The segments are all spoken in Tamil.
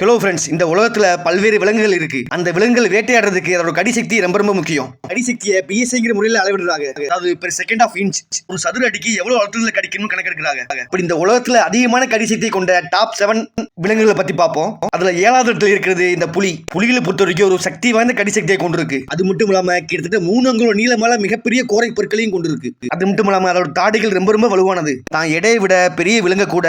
ஹலோ ஃப்ரெண்ட்ஸ் இந்த உலகத்தில் பல்வேறு விலங்குகள் இருக்கு. அந்த விலங்குகள் வேட்டையாடுறதுக்கு அதோட கடிசக்தி ரொம்ப ரொம்ப முக்கியம். கடிசக்தியை பிஎஸ்ஐங்கிற முறையில் அளவிடுறாங்க. அதாவது பெர் செகண்ட் ஆஃப் இன்ச் ஒரு சதுர அடிக்கு எவ்வளவு அழுத்தத்தில் கடிக்கணும்னு கணக்கெடுக்கிறாங்க. இப்படி இந்த உலகத்தில் அதிகமான கடிசக்தி கொண்ட டாப் செவன் விலங்குகளை பத்தி பார்ப்போம். அதுல ஏழாவது இடத்துல இருக்கிறது இந்த புலி. புலிகளை பொறுத்த வரைக்கும் ஒரு சக்தி வாய்ந்த கடிசக்தியை கொண்டிருக்கு. அது மட்டும் இல்லாம கிட்டத்தட்ட மூணு அங்குல நீளமான மிகப்பெரிய கோரை பொருட்களையும் கொண்டிருக்கு. அது மட்டும் இல்லாம அதோட தாடைகள் ரொம்ப ரொம்ப வலுவானது. தான் எடையை விட பெரிய விலங்க கூட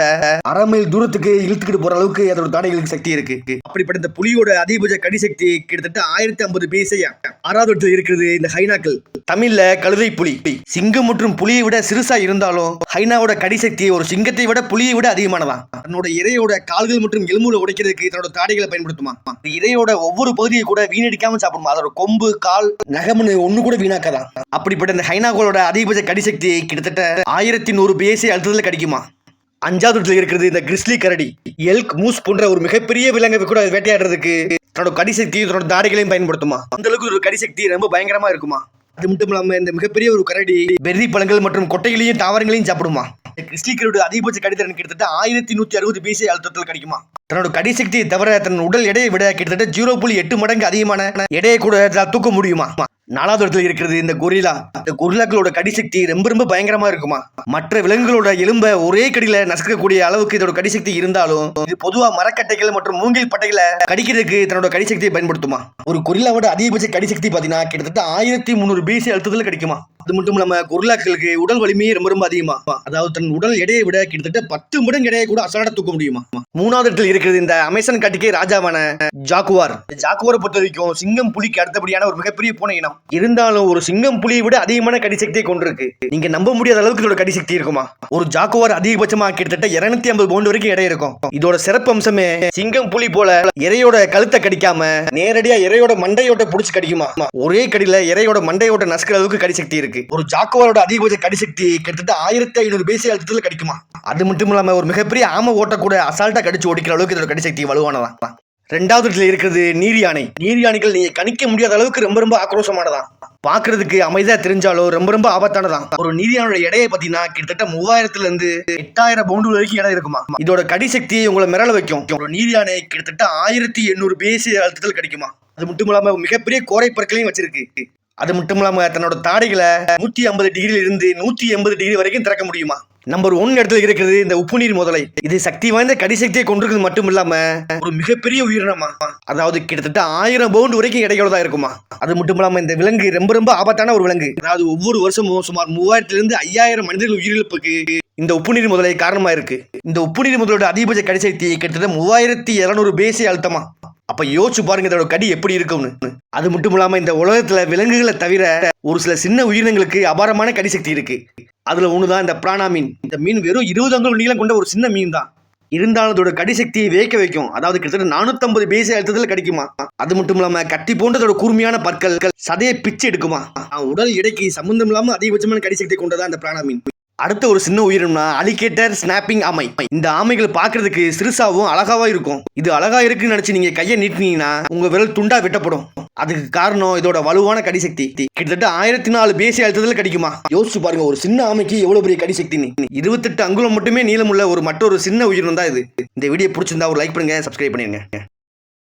அரை மைல் தூரத்துக்கு இழுத்துக்கிட்டு போற அளவுக்கு அதோட தாடைகளுக்கு சக்தி இருக்கு. இருக்கு. அப்படிப்பட்ட இந்த புலியோட அதிகபட்ச கடிசக்தி கிட்டத்தட்ட ஆயிரத்தி ஐம்பது பேசை ஆறாவது இடத்துல இருக்குது இந்த ஹைனாக்கள். தமிழ்ல கழுதை புலி. சிங்கம் மற்றும் புலியை விட சிறுசா இருந்தாலும் ஹைனாவோட கடிசக்தி ஒரு சிங்கத்தை விட புலியை விட அதிகமானதான் தன்னோட இறையோட கால்கள் மற்றும் எலும்புல உடைக்கிறதுக்கு தன்னோட தாடைகளை பயன்படுத்துமா? இறையோட ஒவ்வொரு பகுதியை கூட வீணடிக்காம சாப்பிடுமா? அதோட கொம்பு கால் நகம்னு ஒண்ணு கூட வீணாக்காதான் அப்படிப்பட்ட இந்த ஹைனாக்களோட அதிகபட்ச கடிசக்தி கிட்டத்தட்ட ஆயிரத்தி நூறு பேசி அழுத்தத்தில் கிடைக்குமா? அஞ்சாவது இடத்துல இருக்கிறது இந்த கிறிஸ்லி கரடி. எல்க் மூஸ் போன்ற ஒரு மிகப்பெரிய விலங்கை கூட வேட்டையாடுறதுக்கு தன்னோட கடிசக்தி தன்னோட தாடைகளையும் பயன்படுத்துமா? அந்த அளவுக்கு ஒரு கடிசக்தி ரொம்ப பயங்கரமா இருக்குமா? அது மட்டும் இல்லாம இந்த மிகப்பெரிய ஒரு கரடி பெர்ரி பழங்கள் மற்றும் கொட்டைகளையும் தாவரங்களையும் சாப்பிடுமா? கிறிஸ்டி கரடி அதிகபட்ச கடித்திறன் கிட்டத்தட்ட ஆயிரத்தி நூத்தி அறுபது பிசி அழுத்தத்தில் கிடைக்குமா? தன்னோட கடிசக்தியை தவிர தன் உடல் எடையை விட கிட்டத்தட்ட ஜீரோ புள்ளி எட்டு மடங்கு அதிகமான எடையை கூட தூக்க முடியுமா? நாலாவது இடத்துல இருக்கிறது இந்த கொரிலா இந்த கொரிலாக்களோட கடிசக்தி ரொம்ப ரொம்ப பயங்கரமா இருக்குமா? மற்ற விலங்குகளோட எலும்பை ஒரே கடியில நசுக்கக்கூடிய அளவுக்கு இதோட கடிசக்தி இருந்தாலும் இது பொதுவா மரக்கட்டைகள் மற்றும் மூங்கில் பட்டைகளை கடிக்கிறதுக்கு தன்னோட கடிசக்தியை பயன்படுத்துமா? ஒரு கொரில்லாவோட அதிகபட்ச கடிசக்தி பாத்தீங்கன்னா கிட்டத்தட்ட ஆயிரத்தி முந்நூறு பிசி அழுத்தத்தில் கிடைக்குமா? அது மட்டும் இல்லாம குருலாக்களுக்கு உடல் வலிமையே ரொம்ப ரொம்ப அதிகமா. அதாவது தன் உடல் எடையை விட கிட்டத்தட்ட பத்து மடங்கு எடையை கூட அசலாட தூக்க முடியுமா? மூணாவது இடத்துல இருக்கிறது இந்த அமேசான் காட்டுக்கே ராஜாவான ஜாக்குவார். ஜாக்குவார ஜாக்குவாரை பொறுத்த வரைக்கும் சிங்கம் புலிக்கு அடுத்தபடியான ஒரு மிகப்பெரிய பூனை இனம். இருந்தாலும் ஒரு சிங்கம் புலியை விட அதிகமான கடிசக்தியை கொண்டிருக்கு. நீங்க நம்ப முடியாத அளவுக்கு இதோட கடிசக்தி இருக்குமா? ஒரு ஜாக்குவார் அதிகபட்சமா கிட்டத்தட்ட இருநூத்தி ஐம்பது பவுண்ட் வரைக்கும் எடை இருக்கும். இதோட சிறப்பு அம்சமே சிங்கம் புலி போல இறையோட கழுத்தை கடிக்காம நேரடியா இறையோட மண்டையோட புடிச்சு கடிக்குமா? ஒரே கடியில இறையோட மண்டையோட நசுக்கிற அளவுக்கு கடிசக்தி இருக்கு. ஒரு ஜாக்குவாரோட அதிகபட்ச கடிசக்தி கிட்டத்தட்ட ஆயிரத்தி ஐநூறு பேசி அழுத்தத்தில் கடிக்குமா? அது மட்டும் இல்லாம ஒரு மிகப்பெரிய ஆம ஓட்ட கூட அசால்ட்டா கடிச்சு ஓடிக்கிற அளவுக்கு இதோட கடிசக்தி வலுவானதான் ரெண்டாவது இடத்துல இருக்கிறது நீர் யானை. நீர் யானைகள் நீங்க கணிக்க முடியாத அளவுக்கு ரொம்ப ரொம்ப ஆக்ரோஷமானதான் பாக்குறதுக்கு அமைதியா தெரிஞ்சாலும் ரொம்ப ரொம்ப ஆபத்தானதான் ஒரு நீர் யானையோட எடையை பாத்தீங்கன்னா கிட்டத்தட்ட மூவாயிரத்துல இருந்து எட்டாயிரம் பவுண்டு வரைக்கும் இடம் இருக்குமா? இதோட கடிசக்தி உங்களை மிரள வைக்கும். ஒரு நீர் யானை கிட்டத்தட்ட ஆயிரத்தி எண்ணூறு பேசி அழுத்தத்தில் கிடைக்குமா? அது மட்டும் இல்லாம மிகப்பெரிய கோரை பற்களையும் வச்சிருக்கு. அது மட்டும் இல்லாமல் தன்னோட தாடைகளை நூற்றி ஐம்பது டிகிரியில் இருந்து நூற்றி எண்பது டிகிரி வரைக்கும் திறக்க முடியுமா? நம்பர் ஒன் இடத்துல இருக்கிறது இந்த உப்பு நீர் முதலை. இது சக்தி வாய்ந்த கடிசக்தியை கொண்டிருக்கிறது மட்டும் இல்லாம ஒரு மிகப்பெரிய உயிரினமா? அதாவது கிட்டத்தட்ட ஆயிரம் பவுண்டு வரைக்கும் எடைகளதா இருக்குமா? அது மட்டும் இல்லாம இந்த விலங்கு ரொம்ப ரொம்ப ஆபத்தான ஒரு விலங்கு. அதாவது ஒவ்வொரு வருஷமும் சுமார் மூவாயிரத்துல இருந்து ஐயாயிரம் மனிதர்கள் உயிரிழப்புக்கு இந்த உப்பு நீர் முதலை காரணமா இருக்கு. இந்த உப்பு நீர் முதலோட அதிகபட்ச கடிசக்தி கிட்டத்தட்ட மூவாயிரத்தி இருநூறு பேசி அழுத்தமா? அப்ப யோசிச்சு பாருங்க இதோட கடி எப்படி இருக்கும்னு. அது மட்டும் இல்லாம இந்த உலகத்துல விலங்குகளை தவிர ஒரு சில சின்ன உயிரினங்களுக்கு அபாரமான கடிசக்தி இருக்கு. அதுல ஒண்ணுதான் இந்த பிராணா மீன். இந்த மீன் வெறும் இருபது அங்குலம் நீளம் கொண்ட ஒரு சின்ன மீன் தான். இருந்தாலும் அதோட கடிசக்தியை வேக்க வைக்கும். அதாவது கிட்டத்தட்ட நானூத்தம்பது பேசி அழுத்தத்தில் கிடைக்குமா? அது மட்டும் இல்லாம கட்டி போன்றதோட கூர்மையான பற்கள் சதையை பிச்சு எடுக்குமா? உடல் எடைக்கு சம்பந்தம் இல்லாம அதிகபட்சமான கடிசக்தி கொண்டதா இந்த பிராணா மீன்? அடுத்த ஒரு சின்ன உயிரினம்னா அலிகேட்டர் ஸ்னாப்பிங் ஆமை. இந்த ஆமைகள் பார்க்கறதுக்கு சிறுசாவும் அழகாவா இருக்கும். இது அழகா இருக்குன்னு நினைச்சு நீங்க கையை நீட்டினீங்கன்னா உங்க விரல் துண்டா வெட்டப்படும். அதுக்கு காரணம் இதோட வலுவான கடிசக்தி கிட்டத்தட்ட ஆயிரத்தி நாலு பேசி அழுத்தத்தில் கிடைக்குமா? யோசிச்சு பாருங்க ஒரு சின்ன ஆமைக்கு எவ்வளவு பெரிய கடிசக்தின்னு இருபத்தெட்டு அங்குலம் மட்டுமே நீளமுள்ள ஒரு மற்றொரு சின்ன உயிரினம் தான் இது. இந்த வீடியோ பிடிச்சிருந்தா ஒரு லைக் பண்ணுங்க சப்ஸ்கிரைப் பண்ணிருங்க.